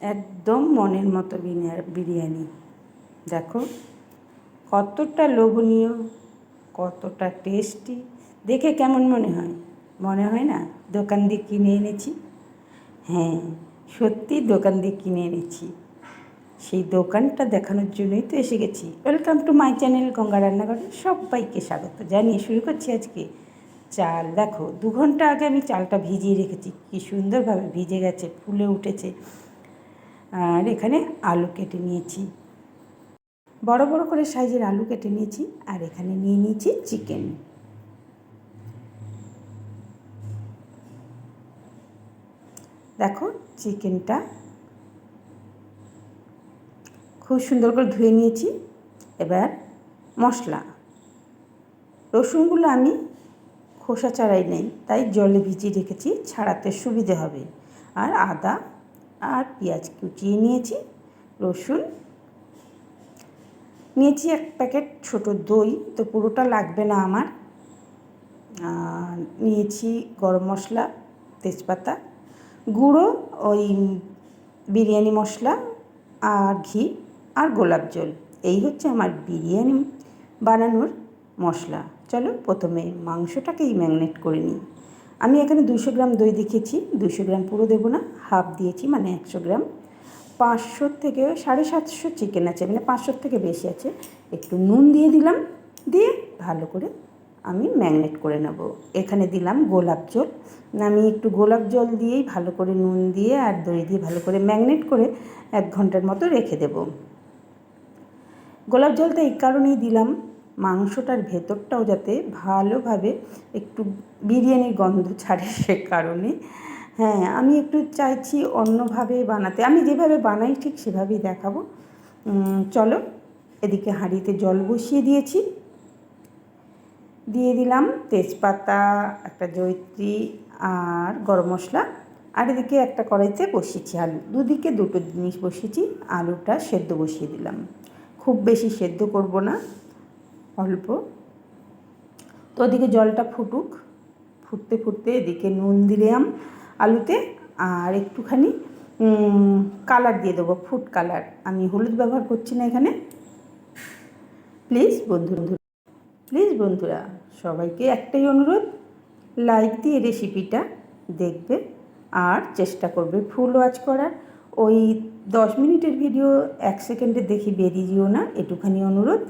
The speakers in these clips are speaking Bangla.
একদম মনের মতো বিরিয়া- বিরিয়ানি। দেখো, কতটা লোভনীয়, কতটা টেস্টি দেখে কেমন মনে হয়? মনে হয় না? দোকান দিয়ে কিনে এনেছি? হ্যাঁ সত্যি দোকান দিয়ে কিনে এনেছি। সেই দোকানটা দেখানোর জন্যই তো এসে গেছি। Welcome to my channel Ganga রান্নাঘরে সবাইকে স্বাগত জানিয়ে শুরু করছি আজকে চাল। দেখো, দু ঘণ্টা আগে আমি চালটা ভিজিয়ে রেখেছি। কী সুন্দরভাবে ভিজে গেছে, ফুলে উঠেছে। আর এখানে আলু কেটে নিয়েছি। বড় বড় করে সাইজের আলু কেটে নিয়েছি আর এখানে নিয়ে নিয়েছি চিকেন। দেখো চিকেনটা খুব সুন্দর করে ধুয়ে নিয়েছি। এবার মশলা। রসুনগুলো আমি খোসা ছাড়াই নেই, তাই জলে ভিজিয়ে রেখেছি, ছাড়াতে সুবিধে হবে। আর আদা আর পেঁয়াজ কুচিয়ে নিয়েছি, রসুন নিয়েছি এক প্যাকেট ছোট দই, তো পুরোটা লাগবে না আমার। নিয়েছি গরম মশলা, তেজপাতা গুঁড়ো, ওই বিরিয়ানি মশলা আর ঘি আর গোলাপ জল। এই হচ্ছে আমার বিরিয়ানি বানানোর মশলা। চলো প্রথমে মাংসটাকেই ম্যাগনেট করে নিই। আমি এখানে দুশো গ্রাম দই দেখেছি দুশো গ্রাম পুরো দেবো না, হাফ দিয়েছি মানে একশো গ্রাম। পাঁচশো থেকে সাড়ে সাতশো চিকেন আছে মানে পাঁচশোর থেকে বেশি আছে। একটু নুন দিয়ে দিলাম, দিয়ে ভালো করে আমি ম্যাগনেট করে নেব। এখানে দিলাম গোলাপ জল। আমি একটু গোলাপ জল দিয়েই ভালো করে নুন দিয়ে আর দই দিয়ে ভালো করে ম্যাগনেট করে এক ঘণ্টার মতো রেখে দেব। গোলাপ জলটা এই কারণেই দিলাম মাংসটার ভেতরটাও যাতে ভালোভাবে একটু বিরিয়ানির গন্ধ ছাড়ে সে কারণে। হ্যাঁ আমি একটু চাইছি অন্যভাবে বানাতে। আমি যেভাবে বানাই ঠিক সেভাবেই দেখাবো। চলো, এদিকে হাঁড়িতে জল বসিয়ে দিয়েছি। দিয়ে দিলাম তেজপাতা, একটা জৈত্রী আর গরম মশলা। আর এদিকে একটা কড়াইতে বসিয়েছি আলু। দুদিকে দুটো জিনিস বসিয়েছি। আলুটা সেদ্ধ বসিয়ে দিলাম। খুব বেশি সেদ্ধ করব না। অল্প। তো ওদিকে জলটা ফুটুক। ফুটতে ফুটতে এদিকে নুন দিলাম আলুতে আর একটুখানি কালার দিয়ে দেবো, ফুড কালার। আমি হলুদ ব্যবহার করছি না এখানে। প্লিজ বন্ধু প্লিজ বন্ধুরা, সবাইকে একটাই অনুরোধ, লাইক দিয়ে রেসিপিটা দেখবে আর চেষ্টা করবে ফুল ওয়াচ করার। ওই দশ মিনিটের ভিডিও এক সেকেন্ডে দেখি বেরিয়ে যেও না, এটুখানি অনুরোধ।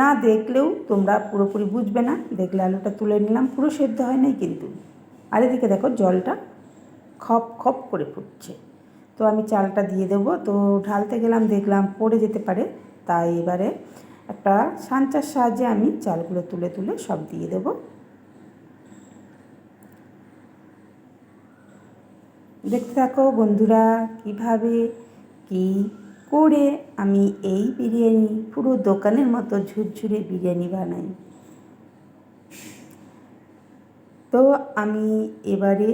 না দেখলেও তোমরা পুরোপুরি বুঝবে না। দেখলে আলুটা তুলে নিলাম, পুরো সেদ্ধ হয় নাই কিন্তু। আর এদিকে দেখো জলটা খপ খপ করে ফুটছে। তো আমি চালটা দিয়ে দেবো। তো ঢালতে গেলাম, দেখলাম পড়ে যেতে পারে। তাই এবারে একটা সাঞ্চার সাহায্যে আমি চালগুলো তুলে তুলে সব দিয়ে দেবো। দেখতে থাকো বন্ধুরা, কীভাবে কি করে আমি এই বিরিয়ানি পুরো দোকানের মতো ঝুরঝুরে বিরিয়ানি বানাই। তো আমি এবারে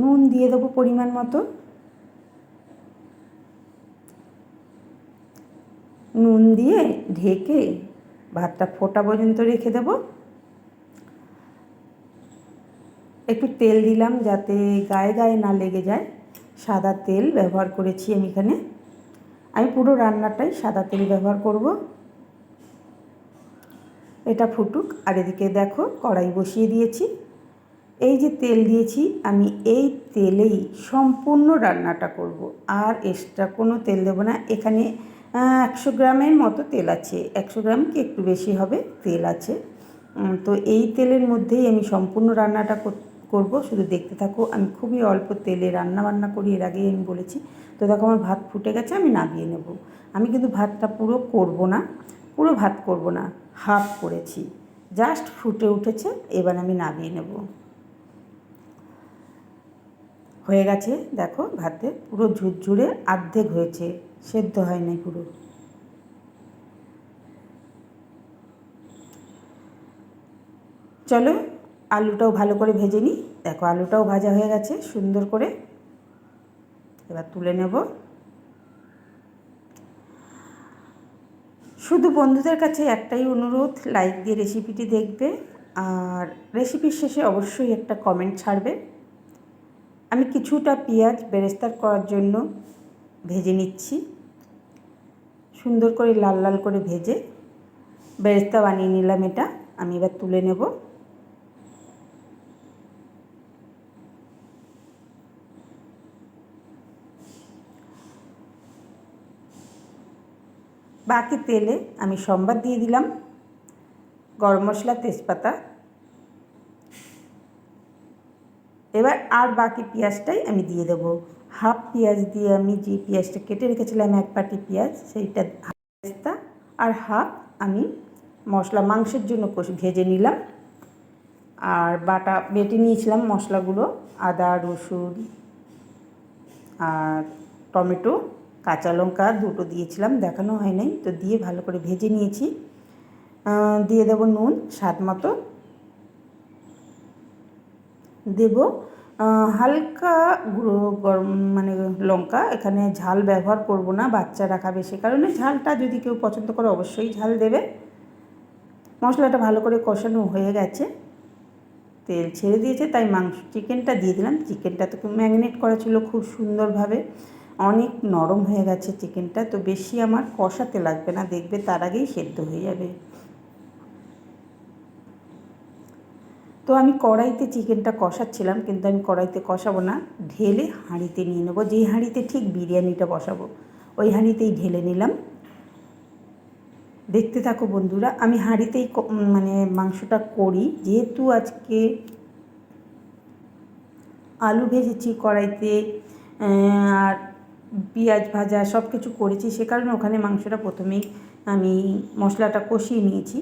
নুন দিয়ে দেবো পরিমাণ মতো। নুন দিয়ে ঢেকে ভাতটা ফোটা পর্যন্ত রেখে দেব। একটু তেল দিলাম যাতে গায়ে গায়ে না লেগে যায়। সাদা তেল ব্যবহার করেছি আমি এখানে। আমি পুরো রান্নাটাই সাদা তেল ব্যবহার করব। এটা ফুটুক। আর এদিকে দেখো, কড়াই বসিয়ে দিয়েছি। এই যে তেল দিয়েছি, আমি এই তেলেই সম্পূর্ণ রান্নাটা করব। আর এক্সট্রা কোনো তেল দেবো না। এখানে একশো গ্রামের মতো তেল আছে। একশো গ্রাম কি একটু বেশি হবে তেল আছে। তো এই তেলের মধ্যেই আমি সম্পূর্ণ রান্নাটা করব, শুধু দেখতে থাকো। আমি খুবই অল্প তেলে রান্না বান্না করি, এর আগেই আমি বলেছি। তো দেখো, আমার ভাত ফুটে গেছে, আমি নামিয়ে নেব। আমি কিন্তু ভাতটা পুরো করব না, পুরো ভাত করব না, হাফ করেছি। জাস্ট ফুটে উঠেছে, এবার আমি নামিয়ে নেব। হয়ে গেছে, দেখো, ভাতে পুরো ঝুরঝুরে আর্ধেক হয়েছে, সেদ্ধ হয় নাই পুরো। চলো আলুটাও ভালো করে ভেজে নিই। দেখো, আলুটাও ভাজা হয়ে গেছে, সুন্দর করে। এবার তুলে নেব। শুধু বন্ধুদের কাছে একটাই অনুরোধ লাইক দিয়ে রেসিপিটি দেখবে। আর রেসিপির শেষে অবশ্যই একটা কমেন্ট ছাড়বে। আমি কিছুটা পেঁয়াজ বেরেস্তার করার জন্য ভেজে নিচ্ছি। সুন্দর করে লাল লাল করে ভেজে বেরেস্তা বানিয়ে নিলাম এটা। আমি এবার তুলে নেব। বাকি তেলে আমি সম্বাদ দিয়ে দিলাম। গরম মশলা, তেজপাতা। এবার আর বাকি পেঁয়াজটাই আমি দিয়ে দেবো। হাফ পেঁয়াজ দিয়ে আমি যে পেঁয়াজটা কেটে রেখেছিলাম, এক পাটি পেঁয়াজ, সেইটা পেঁয়াজটা আর হাফ আমি মশলা মাংসের জন্য ভেজে নিলাম। আর বাটা বেটে নিয়েছিলাম মশলাগুলো, আদা, রসুন আর টমেটো। কাঁচা লঙ্কা দুটো দিয়েছিলাম, দেখানো হয় নাই, তো দিয়ে ভালো করে ভেজে নিয়েছি। দিয়ে দেবো নুন, স্বাদ মতো। দেব হালকা গুঁড়ো গরম মানে লঙ্কা, এখানে ঝাল ব্যবহার করব না বাচ্চারা খাবে সে কারণে। ঝালটা যদি কেউ পছন্দ করে অবশ্যই ঝাল দেবে। মশলাটা ভালো করে কষানো হয়ে গেছে। তেল ছেড়ে দিয়েছে, তাই মাংস, চিকেনটা দিয়ে দিলাম। চিকেনটা তো ম্যাগনেট করা ছিল খুব সুন্দরভাবে। অনেক নরম হয়ে গেছে চিকেনটা তো বেশি আমার কষাতে লাগবে না, দেখবে তার আগেই সেদ্ধ হয়ে যাবে। তো আমি কড়াইতে চিকেনটা কষাচ্ছিলাম, কিন্তু আমি কড়াইতে কষাবো না, ঢেলে হাঁড়িতে নিয়ে নেব। যেই হাঁড়িতে ঠিক বিরিয়ানিটা বসাবো, ওই হাঁড়িতেই ঢেলে নিলাম। দেখতে থাকো বন্ধুরা, আমি হাঁড়িতেই মানে মাংসটা করি। যেহেতু আজকে আলু ভেজেছি কড়াইতে আর পেঁয়াজ ভাজা সব কিছু করেছি, সে কারণে ওখানে মাংসটা প্রথমেই আমি মশলাটা কষিয়ে নিয়েছি।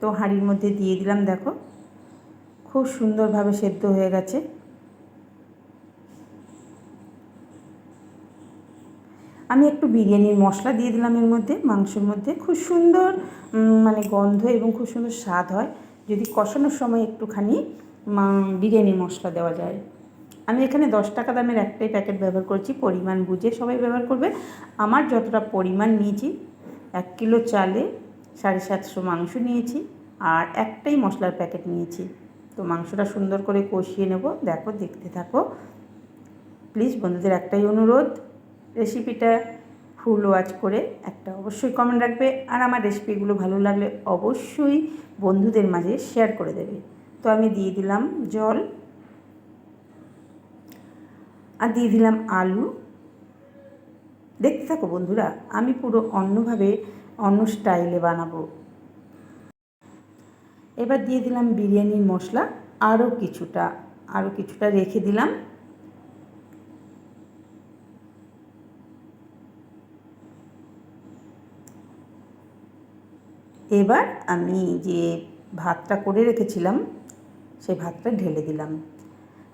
তো হাঁড়ির মধ্যে দিয়ে দিলাম, দেখো। খুব সুন্দরভাবে সেদ্ধ হয়ে গেছে। আমি একটু বিরিয়ানির মশলা দিয়ে দিলাম এর মধ্যে, মাংসের মধ্যে। খুব সুন্দর মানে গন্ধ এবং খুব সুন্দর স্বাদ হয়। যদি কষানোর সময় একটুখানি বিরিয়ানির মশলা দেওয়া যায়। আমি এখানে দশ টাকা দামের একটাই প্যাকেট ব্যবহার করছি, পরিমাণ বুঝে সবাই ব্যবহার করবে। আমার যতটা পরিমাণ নিয়েছি, এক কিলো চালে সাড়ে সাতশো মাংস নিয়েছি আর একটাই মশলার প্যাকেট নিয়েছি। তো মাংসটা সুন্দর করে কষিয়ে নেব, দেখো, দেখতে থাকো। প্লিজ বন্ধুদের একটাই অনুরোধ, রেসিপিটা ফুল ওয়াচ করে একটা অবশ্যই কমেন্ট রাখবে আর আমার রেসিপিগুলো ভালো লাগলে অবশ্যই বন্ধুদের মাঝে শেয়ার করে দেবে। তো আমি দিয়ে দিলাম জল। আর দিয়ে দিলাম আলু। দেখতে থাকো বন্ধুরা, আমি পুরো অন্যভাবে, অন্য স্টাইলে বানাবো। এবার দিয়ে দিলাম বিরিয়ানির মশলা আরও কিছুটা আরও কিছুটা রেখে দিলাম। এবার আমি যে ভাতটা করে রেখেছিলাম সেই ভাতটা ঢেলে দিলাম।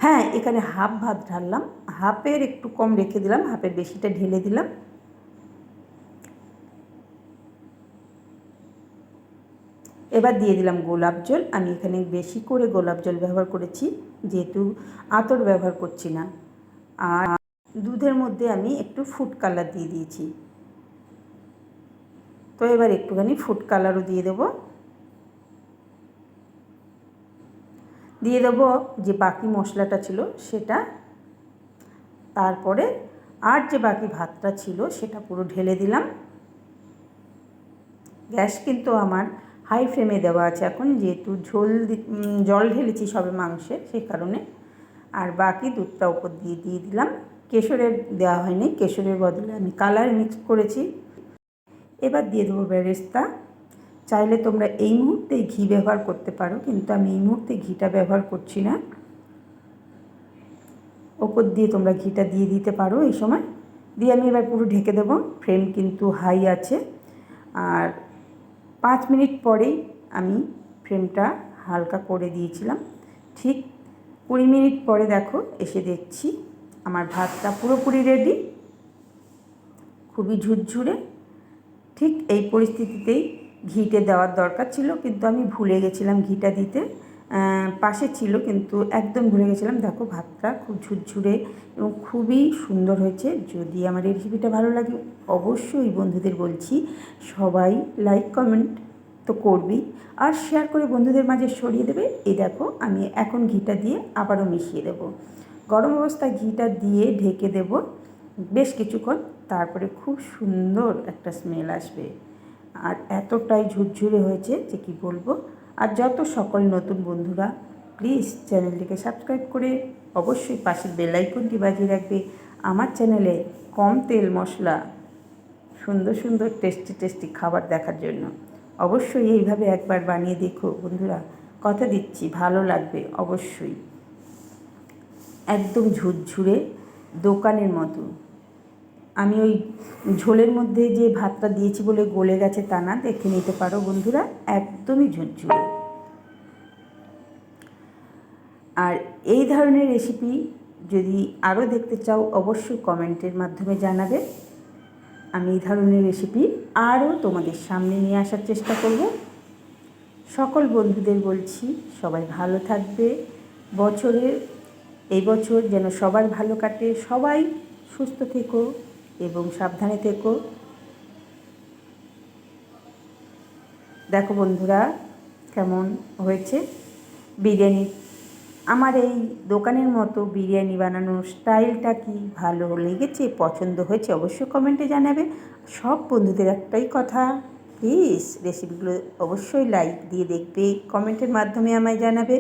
হ্যাঁ এখানে হাফ ভাত ঢাললাম। হাফের একটু কম রেখে দিলাম, হাফের বেশিটা ঢেলে দিলাম। এবার দিয়ে দিলাম গোলাপ জল। আমি এখানে বেশি করে গোলাপ জল ব্যবহার করেছি, যেহেতু আতর ব্যবহার করছি না। আর দুধের মধ্যে আমি একটু ফুড কালার দিয়ে দিয়েছি। তো এবার একটুখানি ফুড কালারও দিয়ে দেবো। দিয়ে দেবো যে বাকি মশলাটা ছিল সেটা। তারপরে আর যে বাকি ভাতটা ছিল সেটা পুরো ঢেলে দিলাম। গ্যাস কিন্তু আমার হাই ফ্লেমে দেওয়া আছে এখন, যেহেতু ঝোল জল ঢেলেছি সবে মাংসে সেই কারণে। আর বাকি দুধটা উপর দিয়ে দিয়ে দিলাম। কেশরের দেওয়া হয়নি, কেশরের বদলে আমি কালার মিক্স করেছি। এবার দিয়ে দেবো বেরেস্তা। চাইলে তোমরা এই মুহূর্তে ঘি ব্যবহার করতে পারো, কিন্তু আমি এই মুহূর্তে ঘিটা ব্যবহার করছি না। ওপর দিয়ে তোমরা ঘিটা দিয়ে দিতে পারো এই সময়। দিয়ে আমি এবার পুরো ঢেকে দেবো ফ্লেম কিন্তু হাই আছে। আর পাঁচ মিনিট পরেই আমি ফ্রেমটা হালকা করে দিয়েছিলাম। ঠিক কুড়ি মিনিট পরে দেখো, এসে দেখছি আমার ভাতটা পুরোপুরি রেডি খুবই ঝুরঝুরে। ঠিক এই পরিস্থিতিতেই ঘিটে দেওয়ার দরকার ছিল, কিন্তু আমি ভুলে গেছিলাম ঘিটা দিতে। পাশে ছিল, কিন্তু একদম ভুলে গেছিলাম। দেখো, ভাতটা খুব ঝুরঝুরে এবং খুবই সুন্দর হয়েছে। যদি আমার এই রেসিপিটা ভালো লাগে, অবশ্যই বন্ধুদের বলছি, সবাই লাইক কমেন্ট তো করবি আর শেয়ার করে বন্ধুদের মাঝে সরিয়ে দেবে। এই দেখো, আমি এখন ঘিটা দিয়ে আবারও মিশিয়ে দেবো। গরম অবস্থায় ঘিটা দিয়ে ঢেকে দেব বেশ কিছুক্ষণ, তারপরে খুব সুন্দর একটা স্মেল আসবে। আর এতটাই ঝুরঝুরে হয়েছে যে কি বলব? আর যত সকল নতুন বন্ধুরা প্লিজ চ্যানেলটিকে সাবস্ক্রাইব করে অবশ্যই পাশের বেলাইকনটি বাজিয়ে রাখবে। আমার চ্যানেলে কম তেল মশলা, সুন্দর সুন্দর টেস্টি টেস্টি খাবার দেখার জন্য। অবশ্যই এইভাবে একবার বানিয়ে দেখো বন্ধুরা। কথা দিচ্ছি, ভালো লাগবে অবশ্যই। একদম ঝুরঝুরে দোকানের মতো। আমি ওই ঝোলের মধ্যে যে ভাতটা দিয়েছি বলে গলে গেছে তা না, দেখে নিতে পারো বন্ধুরা, একদমই ঝুরঝুরে। আর এই ধরনের রেসিপি যদি আরও দেখতে চাও, অবশ্যই কমেন্টের মাধ্যমে জানাবে। আমি এই ধরনের রেসিপি আরও তোমাদের সামনে নিয়ে আসার চেষ্টা করব। সকল বন্ধুদের বলছি, সবাই ভালো থাকবে। বছরের, এই বছর যেন সবার ভালো কাটে। সবাই সুস্থ থেকো। এবং সাবধানে থেকো। দেখো বন্ধুরা, কেমন হয়েছে? বিরিয়ানি। আমার এই দোকানের মতো বিরিয়ানি বানানোর স্টাইলটা কি ভালো লেগেছে, পছন্দ হয়েছে অবশ্যই কমেন্টে জানাবে। সব বন্ধুদের একটাই কথা প্লিজ রেসিপিগুলো অবশ্যই লাইক দিয়ে দেখবে, কমেন্টের মাধ্যমে আমায় জানাবে।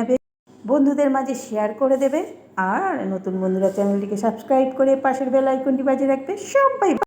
বন্ধুদের মাঝে শেয়ার করে দেবে। আর নতুন বন্ধুরা চ্যানেলটিকে সাবস্ক্রাইব করে পাশের বেল আইকনটি বাজিয়ে রাখবে সবাই